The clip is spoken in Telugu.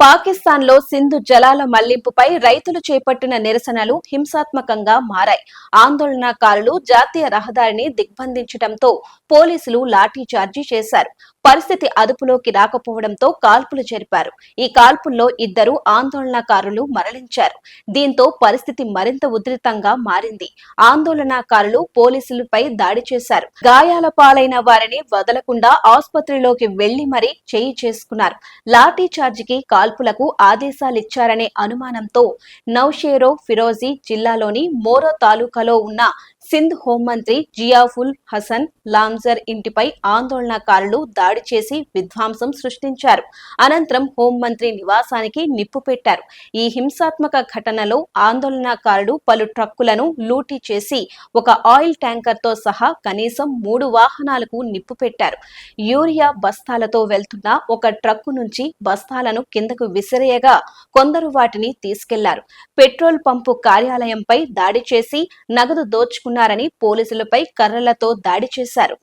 పాకిస్తాన్లో సింధు జలాల మళ్ళింపుపై రైతులు చేపట్టిన నిరసనలు హింసాత్మకంగా మారాయి. ఆందోళనకారులు జాతీయ రహదారిని దిగ్బంధించడంతో పోలీసులు లాఠీ చార్జి చేశారు. పరిస్థితి అదుపులోకి రాకపోవడంతో కాల్పులు జరిపారు. ఈ కాల్పుల్లో ఇద్దరు ఆందోళనకారులు మరణించారు. దీంతో పరిస్థితి మరింత ఉధృతంగా మారింది. ఆందోళనకారులు పోలీసులపై దాడి చేశారు. గాయాల పాలైన వారిని వదలకుండా ఆసుపత్రిలోకి వెళ్ళి మరీ చేయి చేసుకున్నారు. లాఠీ చార్జికి కాల్పులకు ఆదేశాలిచ్చారనే అనుమానంతో నౌషేరో ఫిరోజీ జిల్లాలోని మోరో తాలూకాలో ఉన్న సింధ్ హోంమంత్రి జియాఫుల్ హసన్ లాంజర్ ఇంటిపై ఆందోళనకారులు దాడి చేసి విధ్వంసం సృష్టించారు. అనంతరం హోంమంత్రి నివాసానికి నిప్పు పెట్టారు. ఈ హింసాత్మక ఘటనలో ఆందోళనకారులు పలు ట్రక్కులను లూటీ చేసి ఒక ఆయిల్ ట్యాంకర్తో సహా కనీసం మూడు వాహనాలకు నిప్పు పెట్టారు. యూరియా బస్తాలతో వెళ్తున్న ఒక ట్రక్కు నుంచి బస్తాలను కిందకు విసిరేయగా కొందరు వాటిని తీసుకెళ్ళారు. పెట్రోల్ పంపు కార్యాలయంపై దాడి చేసి నగదు దోచుకున్నారని పోలీసులపై కర్రలతో దాడి చేశారు.